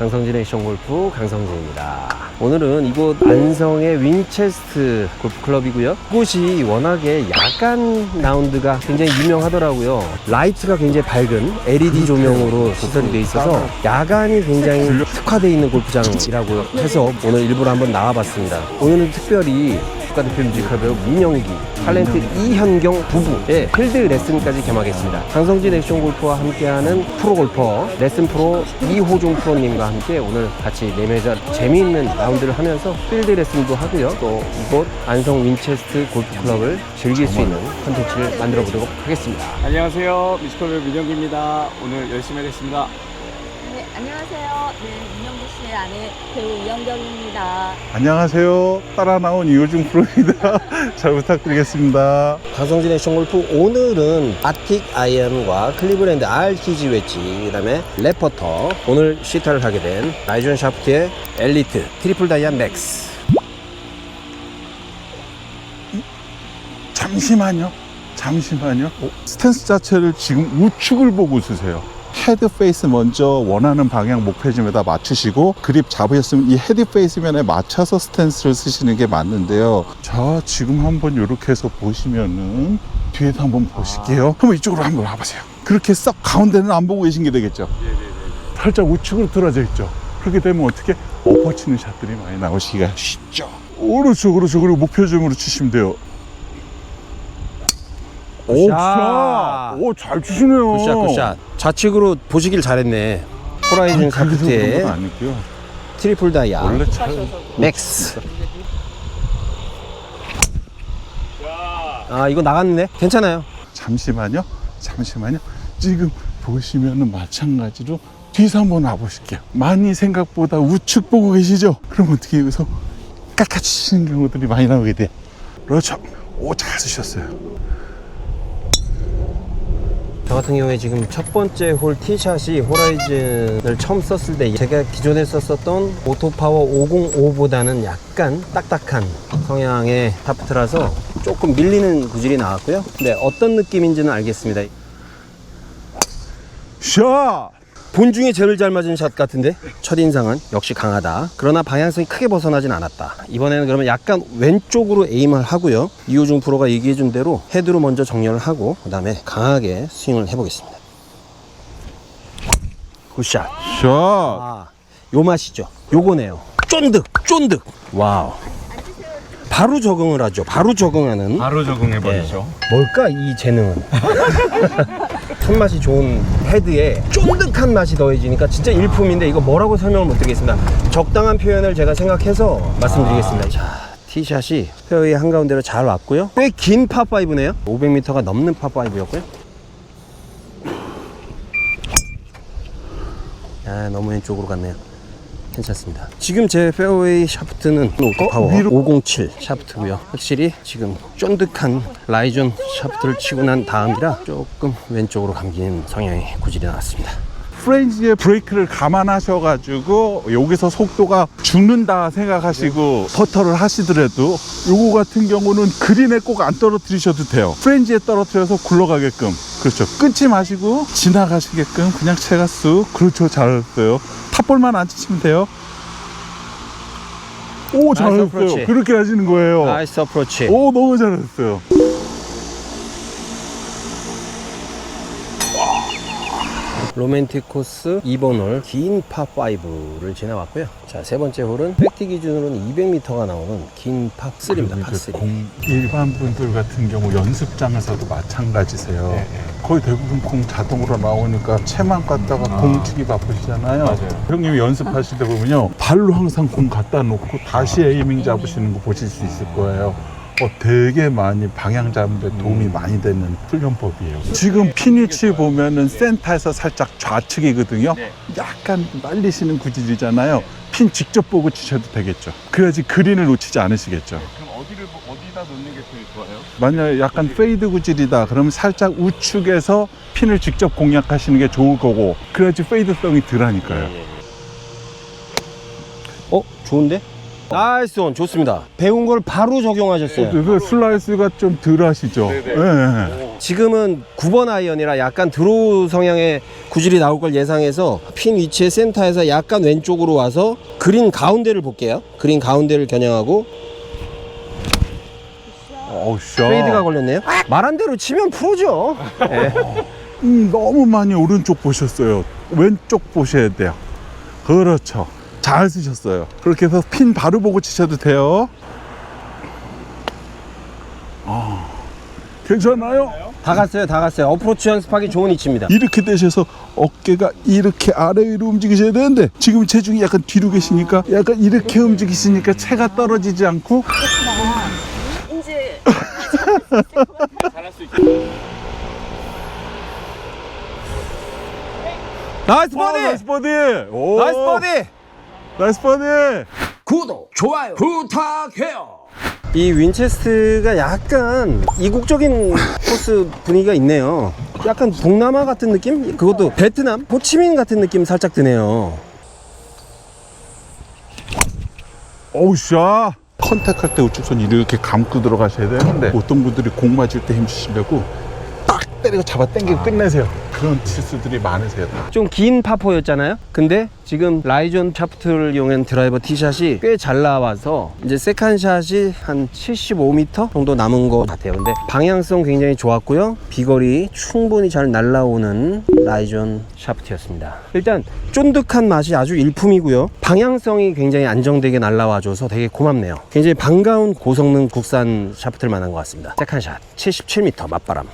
강성진의 액션 골프 강성진입니다. 오늘은 이곳 안성의 윈체스트 골프클럽이고요. 이곳이 워낙에 야간 라운드가 굉장히 유명하더라고요. 라이트가 굉장히 밝은 LED 조명으로 시설이 돼 있어서 야간이 굉장히 특화되어 있는 골프장이라고 해서 오늘 일부러 한번 나와봤습니다. 오늘은 특별히 국가대표 뮤지컬 배우 민영기, 탤런트 이현경 부부의 필드 레슨까지 겸하겠습니다. 강성진 액션 골프와 함께하는 프로 골퍼 레슨 프로 이호종 프로님과 함께 오늘 같이 내매자 재미있는 라운드를 하면서 필드 레슨도 하고요. 또 이곳 안성 윈체스트 골프클럽을 즐길 수 있는 컨텐츠를 만들어 보도록 하겠습니다. 안녕하세요. 뮤지컬 배우 민영기입니다. 오늘 열심히 하겠습니다. 네, 안녕하세요. 네, 민영 기 씨의 아내 배우 이영경입니다. 안녕하세요. 따라 나온 이호중 프로입니다. 잘 부탁드리겠습니다. 강성진 액션 골프 오늘은 아틱 아이언과 클리브랜드 RTG 웨지 그다음에 레퍼터 오늘 시타를 하게 된 라이존 샤프트의 엘리트 트리플 다이아 맥스 잠시만요. 잠시만요. 스탠스 자체를 지금 우측을 보고 쓰세요. 헤드 페이스 먼저 원하는 방향 목표점에다 맞추시고 그립 잡으셨으면 이 헤드 페이스면에 맞춰서 스탠스를 쓰시는 게 맞는데요. 자, 지금 한번 이렇게 해서 보시면은 뒤에도 한번 보실게요. 한번 이쪽으로 한번 와보세요. 그렇게 썩 가운데는 안 보고 계신 게 되겠죠. 살짝 우측으로 틀어져 있죠. 그렇게 되면 어떻게 엎어치는 샷들이 많이 나오시기가 쉽죠. 그렇죠, 그렇죠. 그리고 목표점으로 치시면 돼요. 오, 굿샷. 오, 잘 치시네요. 굿샷 굿샷 좌측으로 보시길 잘했네 호라이즌 샤프트의 건 아니고요. 트리플 다이아 원래 잘 맥스 아 이거 나갔네 괜찮아요 잠시만요. 잠시만요. 지금 보시면은 마찬가지로 뒤에서 한번 와보실게요. 많이 생각보다 우측 보고 계시죠? 그럼 어떻게 여기서 깎아치시는 경우들이 많이 나오게 돼. 그렇죠. 오, 잘 쓰셨어요. 저 같은 경우에 지금 첫 번째 홀 티샷이 호라이즌을 처음 썼을 때 제가 기존에 썼었던 오토파워 505보다는 약간 딱딱한 성향의 타프트라서 조금 밀리는 구질이 나왔고요. 근데 어떤 느낌인지는 알겠습니다. 샷! 본 중에 제일 잘 맞은 샷 같은데 첫인상은 역시 강하다. 그러나 방향성이 크게 벗어나진 않았다. 이번에는 그러면 약간 왼쪽으로 에임을 하고요. 이호중 프로가 얘기해준 대로 헤드로 먼저 정렬을 하고 그 다음에 강하게 스윙을 해보겠습니다. 굿샷. 샷! 아, 요 맛이죠. 요거네요. 쫀득 쫀득. 와우. 바로 적응을 하죠. 바로 적응하는. 바로 적응해버리죠. 뭘까 이 재능은 손맛이 좋은 헤드에 쫀득한 맛이 더해지니까 진짜 일품인데 이거 뭐라고 설명을 못 드리겠습니다. 적당한 표현을 제가 생각해서 말씀드리겠습니다. 자 티샷이 페어웨이 한가운데로 잘 왔고요. 꽤 긴 파5네요. 500m가 넘는 파5였고요. 아 너무 왼쪽으로 갔네요 괜찮습니다. 지금 제 페어웨이 샤프트는 파워 위로? 507 샤프트고요. 확실히 지금 쫀득한 라이존 샤프트를 치고 난 다음이라 조금 왼쪽으로 감기는 성향의 구질이 나왔습니다. 프렌즈의 브레이크를 감안하셔가지고 여기서 속도가 죽는다 생각하시고 퍼터를 하시더라도 요거 같은 경우는 그린에 꼭 안 떨어뜨리셔도 돼요 프렌즈에 떨어뜨려서 굴러가게끔 그렇죠. 끊지 마시고 지나가시게끔 그냥 채가 쑥 그렇죠. 잘했어요. 탑볼만 안 치시면 돼요. 오 잘했어요. 어프로치. 그렇게 하시는 거예요. 나이스 어프로치. 오 너무 잘했어요 로맨틱 코스 2번 홀 긴 파5를 지나왔고요. 자, 세 번째 홀은 팩티 기준으로는 200m가 나오는 긴 파3입니다. 파3. 공 일반 분들 같은 경우 연습장에서도 마찬가지세요. 거의 대부분 공 자동으로 나오니까 채만 갖다가 공 치기 바쁘시잖아요. 맞아요. 형님이 연습하실 때 보면요 발로 항상 공 갖다 놓고 다시 에이밍 잡으시는 거 보실 수 있을 거예요. 어, 되게 많이 방향 잡는 데 도움이 많이 되는 훈련법이에요. 지금 피니치 보면은 센터에서 살짝 좌측이거든요. 약간 말리시는 구질이잖아요. 핀 직접 보고 치셔도 되겠죠. 그래야지 그린을 놓치지 않으시겠죠. 그럼 어디를 어디다 놓는 게 제일 좋아요? 만약에 약간 페이드 구질이다 그러면 살짝 우측에서 핀을 직접 공략하시는 게 좋을 거고 그래야지 페이드성이 덜하니까요 어? 좋은데? 나이스 온 좋습니다. 배운 걸 바로 적용하셨어요. 그 슬라이스가 좀 덜 하시죠 네네. 예, 예. 지금은 9번 아이언이라 약간 드로우 성향의 구질이 나올 걸 예상해서 핀 위치의 센터에서 약간 왼쪽으로 와서 그린 가운데를 볼게요. 그린 가운데를 겨냥하고 어우, 샤. 페이드가 걸렸네요. 말한 대로 치면 프로죠. 예. 음, 너무 많이 오른쪽 보셨어요. 왼쪽 보셔야 돼요. 그렇죠. 잘 쓰셨어요. 그렇게 해서 핀 바로 보고 치셔도 돼요. 아, 괜찮아요? 다 갔어요, 다 갔어요. 어프로치 연습하기 좋은 위치입니다. 이렇게 되셔서 어깨가 이렇게 아래 위로 움직이셔야 되는데 지금 체중이 약간 뒤로 계시니까 약간 이렇게 움직이시니까 채가 떨어지지 않고 이제 잘할 수 있게. 나이스 와, 버디! 나이스 버디! 오, 나이스 버디! 나이스 버디! 구독, 좋아요 부탁해요. 이 윈체스트가 약간 이국적인 코스 분위기가 있네요. 약간 동남아 같은 느낌? 그것도 베트남, 호치민 같은 느낌 살짝 드네요. 어우 샤 컨택할 때 우측손 이렇게 감고 들어가셔야 되는데 어떤 분들이 공 맞을 때 힘주시려고 딱 때리고 잡아 당기고 끝내세요 그런 실수들이 많으세요 좀긴 파포였잖아요. 근데 지금 라이존 샤프트를 이용한 드라이버 티샷이 꽤 잘 나와서 이제 세컨샷이 한 75m 정도 남은 것 같아요. 근데 방향성 굉장히 좋았고요. 비거리 충분히 잘 날라오는 라이존 샤프트였습니다. 일단 쫀득한 맛이 아주 일품이고요. 방향성이 굉장히 안정되게 날라와줘서 되게 고맙네요. 굉장히 반가운 고성능 국산 샤프트를 만난 것 같습니다. 세컨샷 77m 맞바람.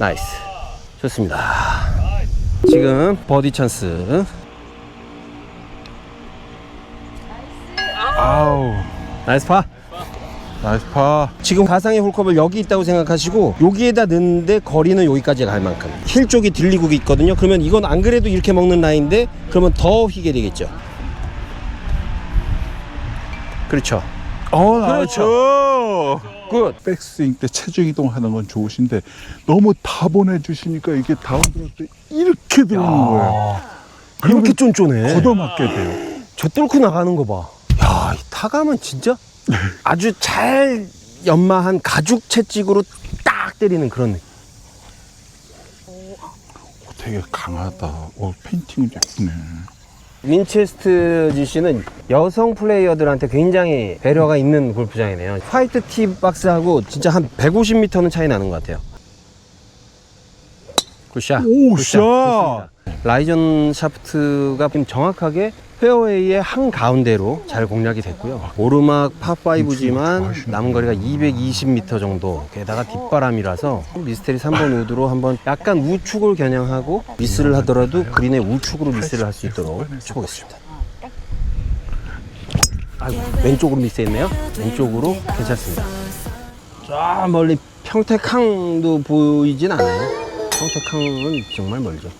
나이스. 좋습니다. 지금 버디 찬스. 아우 나이스 파. 나이스 파 지금 가상의 홀컵을 여기 있다고 생각하시고 여기에다 넣는데 거리는 여기까지 갈 만큼 힐 쪽이 들리고 있거든요. 그러면 이건 안 그래도 이렇게 먹는 라인인데 그러면 더 휘게 되겠죠. 그렇죠. 어, 그렇죠. 굿. 백스윙 때 체중 이동하는 건 좋으신데 너무 다 보내주시니까 이게 다운드로 때 이렇게 들어오는 거예요 이렇게 쫀쫀해. 걷어맞게 돼요 저 뚫고 나가는 거 봐. 야, 이 타감은 진짜 아주 잘 연마한 가죽 채찍으로 딱 때리는 그런 느낌. 어, 되게 강하다 어, 페인팅은 예쁘네 윈체스트 GC는 여성 플레이어들한테 굉장히 배려가 있는 골프장이네요. 화이트 티 박스하고 진짜 한 150m는 차이 나는 것 같아요. 굿샷. 오, 굿샷. 샷. 라이전 샤프트가 지금 정확하게 페어웨이의 한 가운데로 잘 공략이 됐고요. 오르막 파5지만 남은 거리가 220m 정도. 게다가 뒷바람이라서 미스테리 3번 우드로 한번 약간 우측을 겨냥하고 미스를 하더라도 그린의 우측으로 미스를 할 수 있도록 쳐보겠습니다. 아이고, 왼쪽으로 미스했네요. 왼쪽으로 괜찮습니다. 저 멀리 평택항도 보이진 않아요. 평택항은 정말 멀죠.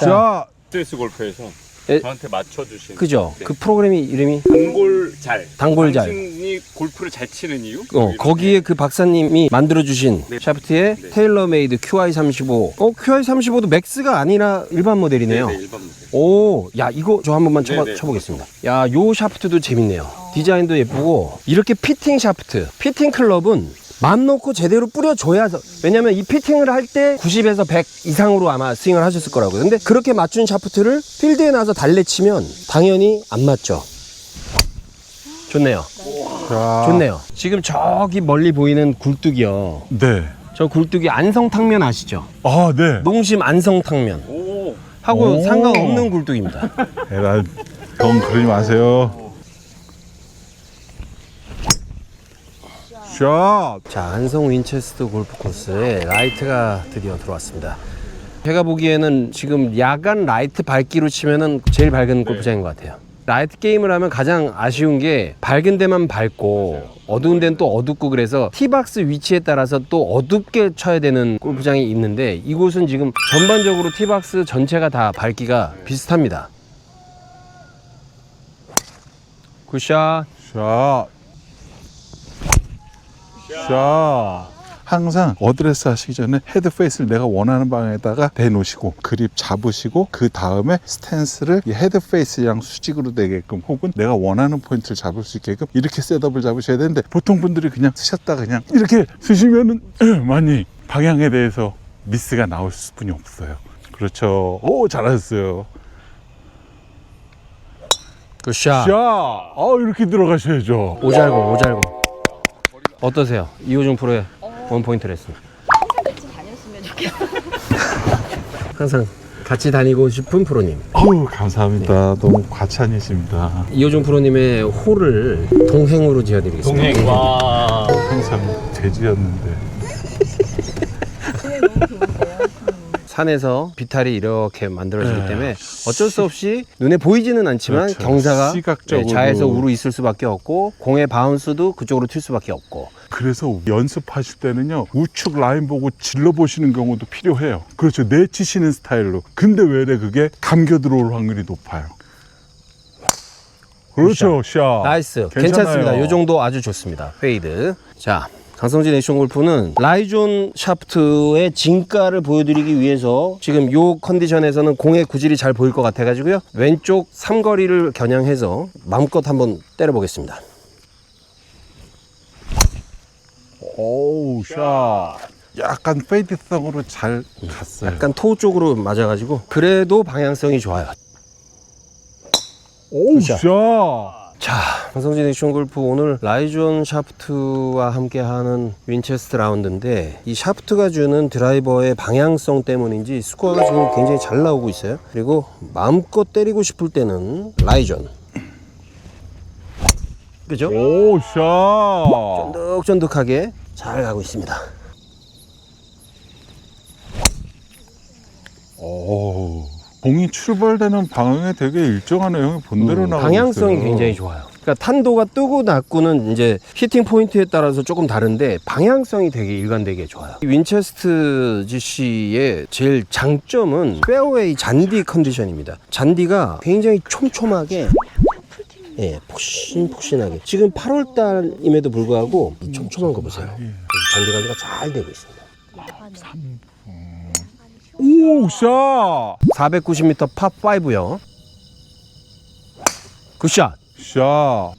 자 스트레스 골프에서 에? 저한테 맞춰주신 그죠? 네. 그 프로그램이 이름이 단골잘 단골잘. 당신이 골프를 잘 치는 이유? 어, 거기에 그 박사님이 만들어주신 네. 샤프트의 네. 테일러메이드 QI35. 어, QI35도 맥스가 아니라 일반 모델이네요. 네, 일반 모델. 오, 야, 이거 저 한 번만 쳐봐, 네, 네. 쳐보겠습니다. 야, 요 샤프트도 재밌네요. 디자인도 예쁘고, 이렇게 피팅 샤프트, 피팅 클럽은 맘 놓고 제대로 뿌려줘야, 왜냐면 이 피팅을 할 때 90에서 100 이상으로 아마 스윙을 하셨을 거라고요. 근데 그렇게 맞춘 샤프트를 필드에 나서 달래치면 당연히 안 맞죠. 좋네요. 자, 좋네요. 지금 저기 멀리 보이는 굴뚝이요. 네. 저 굴뚝이 안성탕면 아시죠? 아, 네. 농심 안성탕면. 오, 하고 오. 상관없는 굴뚝입니다. 에라, 병 그러지 마세요. 샷! 자, 안성 윈체스터 골프 코스에 라이트가 드디어 들어왔습니다. 제가 보기에는 지금 야간 라이트 밝기로 치면은 제일 밝은 골프장인 것 같아요. 라이트 게임을 하면 가장 아쉬운 게 밝은 데만 밝고 어두운 데는 또 어둡고 그래서 티박스 위치에 따라서 또 어둡게 쳐야 되는 골프장이 있는데 이곳은 지금 전반적으로 티박스 전체가 다 밝기가 비슷합니다. 굿샷. 샷! 샷! 항상 어드레스 하시기 전에 헤드 페이스를 내가 원하는 방향에다가 대놓으시고 그립 잡으시고 그 다음에 스탠스를 이 헤드 페이스랑 수직으로 되게끔 혹은 내가 원하는 포인트를 잡을 수 있게끔 이렇게 셋업을 잡으셔야 되는데 보통 분들이 그냥 쓰셨다 그냥 이렇게 쓰시면은 많이 방향에 대해서 미스가 나올 수뿐이 없어요. 그렇죠. 오 잘하셨어요. 굿샷. 자, 어 이렇게 들어가셔야죠. 오잘공, 오잘공. 어떠세요? 이호중 프로의 원포인트 레슨. 항상 같이 다녔으면 좋겠어요. 항상 같이 다니고 싶은 프로님. 어우 감사합니다. 너무 과찬이십니다. 이호중 프로님의 홀을 동행으로 지어드리겠습니다. 와. 항상 돼지였는데. 네, 너무 좋은데요. 산에서 비탈이 이렇게 만들어지기 네. 때문에 어쩔 수 없이 눈에 보이지는 않지만 그렇죠. 경사가 시각적으로. 네, 좌에서 우로 있을 수밖에 없고 공의 바운스도 그쪽으로 튈 수밖에 없고 그래서 연습하실 때는요 우측 라인 보고 질러 보시는 경우도 필요해요. 그렇죠. 내치시는 스타일로. 근데 왜래 그게 감겨 들어올 확률이 높아요. 그렇죠, 샷. 나이스 괜찮아요. 괜찮습니다 이 정도 아주 좋습니다 페이드 자 강성진 액션 골프는 라이존 샤프트의 진가를 보여드리기 위해서 지금 요 컨디션에서는 공의 구질이 잘 보일 것 같아 가지고요 왼쪽 삼거리를 겨냥해서 마음껏 한번 때려 보겠습니다 오우, 샷. 약간 페이드성으로 잘 갔어요. 약간 토 쪽으로 맞아 가지고 그래도 방향성이 좋아요 오우, 샷. 샷. 자, 강성진 액션 골프 오늘 라이존 샤프트와 함께하는 윈체스트 라운드인데 이 샤프트가 주는 드라이버의 방향성 때문인지 스코어가 지금 굉장히 잘 나오고 있어요. 그리고 마음껏 때리고 싶을 때는 라이존. 그죠? 오우, 샷. 쫀득쫀득하게 잘 가고 있습니다. 오, 공이 출발되는 방향에 되게 일정하네요. 형이 본대로 음, 나가고 방향성이 있어요. 굉장히 좋아요. 그러니까 탄도가 뜨고 낮고는 이제 히팅 포인트에 따라서 조금 다른데 방향성이 되게 일관되게 좋아요. 이 윈체스트 GC의 제일 장점은 페어웨이 잔디 컨디션입니다. 잔디가 굉장히 촘촘하게 예, 폭신폭신하게. 지금 8월 달임에도 불구하고 이 촘촘한 거 보세요. 잔디 관리가 잘 되고 있습니다. 오, 샷. 490m 팝5요. 굿샷. 샷.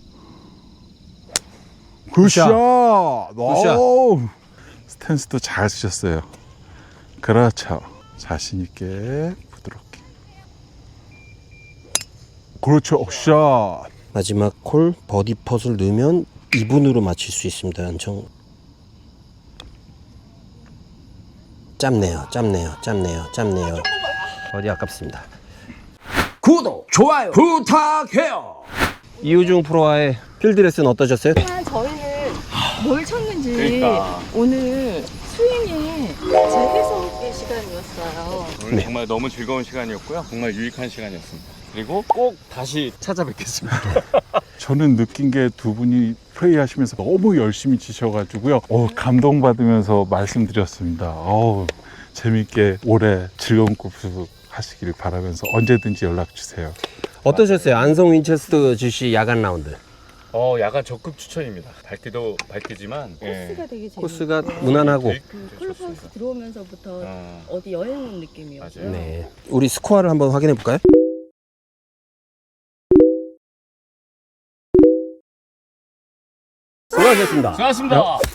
굿샷. 굿샷. 오. 스탠스도 잘 쓰셨어요. 그렇죠. 자신 있게 부드럽게. 그렇죠. 오, 샷. 마지막 콜 버디 펫을 넣으면 2분으로 맞출 수 있습니다. 엄청 짧네요. 짧네요. 짧네요. 짧네요. 버디 아깝습니다. 구독, 좋아요 부탁해요. 이우중 프로와의 필드 레슨 어떠셨어요? 그냥 저희는 뭘 쳤는지 그러니까. 오늘 스윙에 재해석의 시간이었어요. 오늘 네. 정말 너무 즐거운 시간이었고요. 정말 유익한 시간이었습니다. 그리고 꼭 다시 찾아뵙겠습니다. 저는 느낀 게 두 분이 플레이 하시면서 너무 열심히 치셔가지고요. 어, 감동받으면서 말씀드렸습니다. 어우, 재밌게 올해 즐거운 골프 하시길 바라면서 언제든지 연락 주세요. 어떠셨어요? 안성 윈체스트 GC 야간 라운드. 어, 약간 적극 추천입니다. 밝기도 밝기지만 예. 코스가 되게 재밌고 코스가 무난하고. 그 클럽하우스 들어오면서부터 어, 어디 여행 온 느낌이었어요. 맞아요. 네. 우리 스코어를 한번 확인해 볼까요? 수고하셨습니다. 수고하셨습니다.